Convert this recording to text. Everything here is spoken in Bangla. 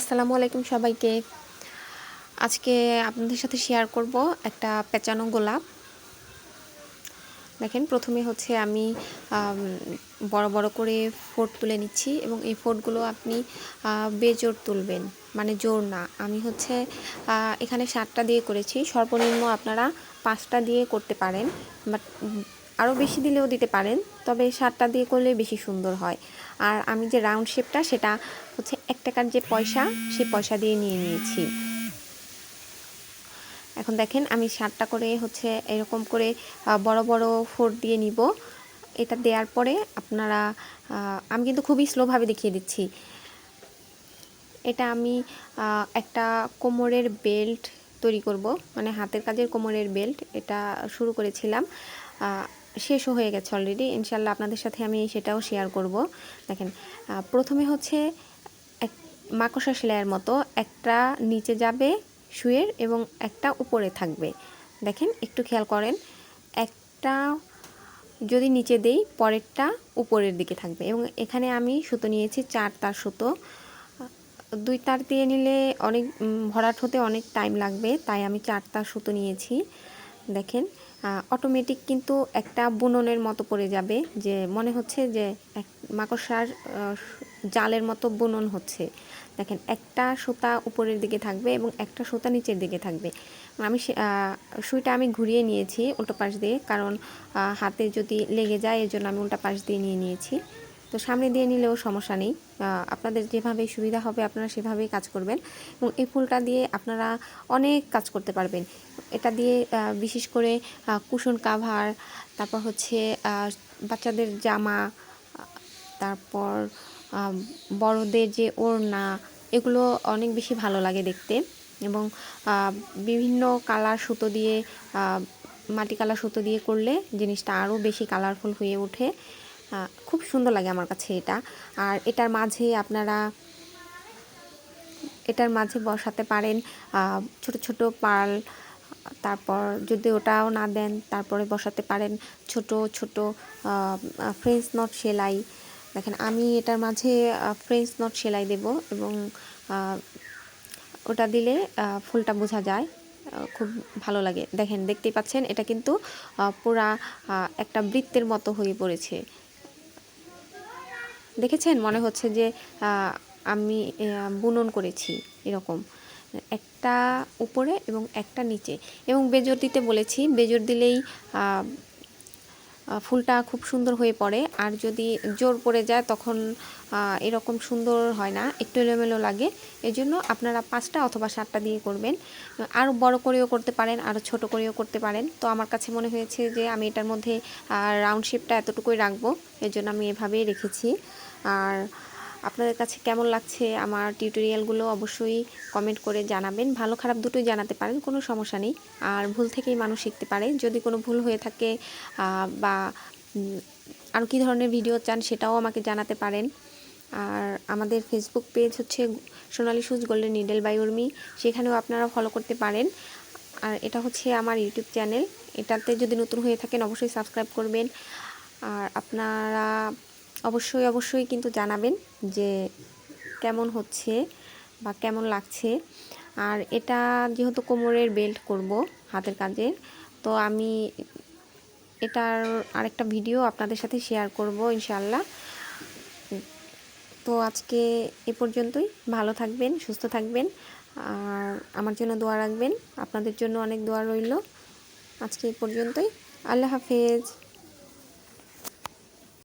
আসসালামু আলাইকুম সবাইকে। আজকে আপনাদের সাথে শেয়ার করব একটা পেঁচানো গোলাপ। দেখেন, প্রথমে হচ্ছে আমি বড় বড় করে ফোট তুলে নিচ্ছি এবং এই ফোটগুলো আপনি বেজোর তুলবেন। মানে জোর না, আমি হচ্ছে এখানে সাতটা দিয়ে করেছি। সর্বনিম্ন আপনারা পাঁচটা দিয়ে করতে পারেন, বাট আরও বেশি দিলেও দিতে পারেন, তবে সাতটা দিয়ে করলে বেশি সুন্দর হয়। আর আমি যে রাউন্ড শেপটা, সেটা হচ্ছে এক টাকার যে পয়সা সেই পয়সা দিয়ে নিয়ে নিয়েছি। এখন দেখেন আমি সাতটা করে হচ্ছে এরকম করে বড় বড় ফোর দিয়ে নিব। এটা দেওয়ার পরে আপনারা আমি কিন্তু খুবই স্লোভাবে দেখিয়ে দিচ্ছি। এটা আমি একটা কোমরের বেল্ট তৈরি করব মানে হাতের কাজের কোমরের বেল্ট। এটা শুরু করেছিলাম শেষও হয়ে গেছে অলরেডি ইনশাল্লাহ আপনাদের সাথে আমি সেটাও শেয়ার করব। দেখেন প্রথমে হচ্ছে মাকড়সা সেলাইয়ের মতো একটা নিচে যাবে শুয়ের এবং একটা উপরে থাকবে। দেখেন, একটু খেয়াল করেন, একটা যদি নিচে দেই, পরেরটা উপরের দিকে থাকবে এবং এখানে আমি সুতো নিয়েছি চার তার সুতো। দুই তার দিয়ে নিলে অনেক ভরাট হতে অনেক টাইম লাগবে, তাই আমি চার তার সুতো নিয়েছি। দেখেন অটোমেটিক কিন্তু একটা বুননের মতো পড়ে যাবে, যে মনে হচ্ছে যে এক, মাকড়সার জালের মতো বুনন হচ্ছে। দেখেন, একটা সুতা উপরের দিকে থাকবে এবং একটা সুতা নিচের দিকে থাকবে। আমি সুইটা আমি ঘুরিয়ে নিয়েছি উল্টো পাশ দিয়ে, কারণ হাতে যদি লেগে যায় এর জন্য আমি উল্টা পাশ দিয়ে নিয়ে নিয়েছি। তো সামনে দিয়ে নিলেও সমস্যা নেই। আপনাদের যেভাবে সুবিধা হবে, আপনারা সেভাবেই কাজ করবেন। এবং এই ফুলটা দিয়ে আপনারা অনেক কাজ করতে পারবেন। এটা দিয়ে বিশেষ করে কুশন কাভার, তারপর হচ্ছে বাচ্চাদের জামা তারপর বড়দের যে ওড়না, এগুলো অনেক বেশি ভালো লাগে দেখতে এবং বিভিন্ন কালার সুতো দিয়ে মাটি কালার সুতো দিয়ে করলে জিনিসটা আরও বেশি কালারফুল হয়ে ওঠে। খুব সুন্দর লাগে আমার কাছে এটা। আর এটার মাঝে আপনারা, এটার মাঝে বসাতে পারেন ছোট ছোট পার্ল তারপর যদি ওটাও না দেন তারপরে বসাতে পারেন ছোট ছোট ফ্রেঞ্চ নট সেলাই। দেখেন, আমি এটার মাঝে ফ্রেঞ্চ নট সেলাই দেব এবং ওটা দিলে ফুলটা বোঝা যায় খুব ভালো লাগে। দেখেন, দেখতেই পাচ্ছেন, এটা কিন্তু পুরা একটা বৃত্তের মতো হয়ে পড়েছে। দেখেছেন? মনে হচ্ছে যে আমি বুনন করেছি, এরকম। একটা উপরে এবং একটা নিচে। এবং বেজর দিতে বলেছি, বেজর দিলেই ফুলটা খুব সুন্দর হয়ে পড়ে। আর যদি জোর পড়ে যায়, তখন এরকম সুন্দর হয় না। একটু এলোমেলো লাগে। এই জন্য আপনারা পাঁচটা অথবা সাতটা দিয়ে করবেন। আরও বড় করেও করতে পারেন আরও ছোট করেও করতে পারেন। তো আমার কাছে মনে হয়েছে যে, আমি এটার মধ্যে রাউন্ড শেপটা এতটুকুই রাখব। এর জন্য আমি এভাবেই রেখেছি। আর আপনাদের কাছে কেমন লাগছে আমার টিউটোরিয়ালগুলো অবশ্যই কমেন্ট করে জানাবেন। ভালো খারাপ দুটোই জানাতে পারেন, কোনো সমস্যা নেই। আর ভুল থেকেই মানুষ শিখতে পারে। যদি কোনো ভুল হয়ে থাকে বা আর কী ধরনের ভিডিও চান সেটাও আমাকে জানাতে পারেন। আর আমাদের ফেসবুক পেজ হচ্ছে সোনালি সুজ গোল্ডেন নিডেল বাই উর্মি। সেখানেও আপনারা ফলো করতে পারেন। আর এটা হচ্ছে আমার ইউটিউব চ্যানেল এটাতে যদি নতুন হয়ে থাকেন, অবশ্যই সাবস্ক্রাইব করবেন। আর আপনারা অবশ্যই অবশ্যই কিন্তু জানাবেন যে কেমন হচ্ছে বা কেমন লাগছে। আর এটা যেহেতু কোমরের বেল্ট করব হাতের কাজের তো আমি এটার আরেকটা ভিডিও আপনাদের সাথে শেয়ার করব ইনশাল্লাহ তো আজকে এ পর্যন্তই। ভালো থাকবেন, সুস্থ থাকবেন। আর আমার জন্য দোয়া রাখবেন। আপনাদের জন্য অনেক দোয়া রইল। আজকে এ পর্যন্তই। আল্লাহ হাফেজ।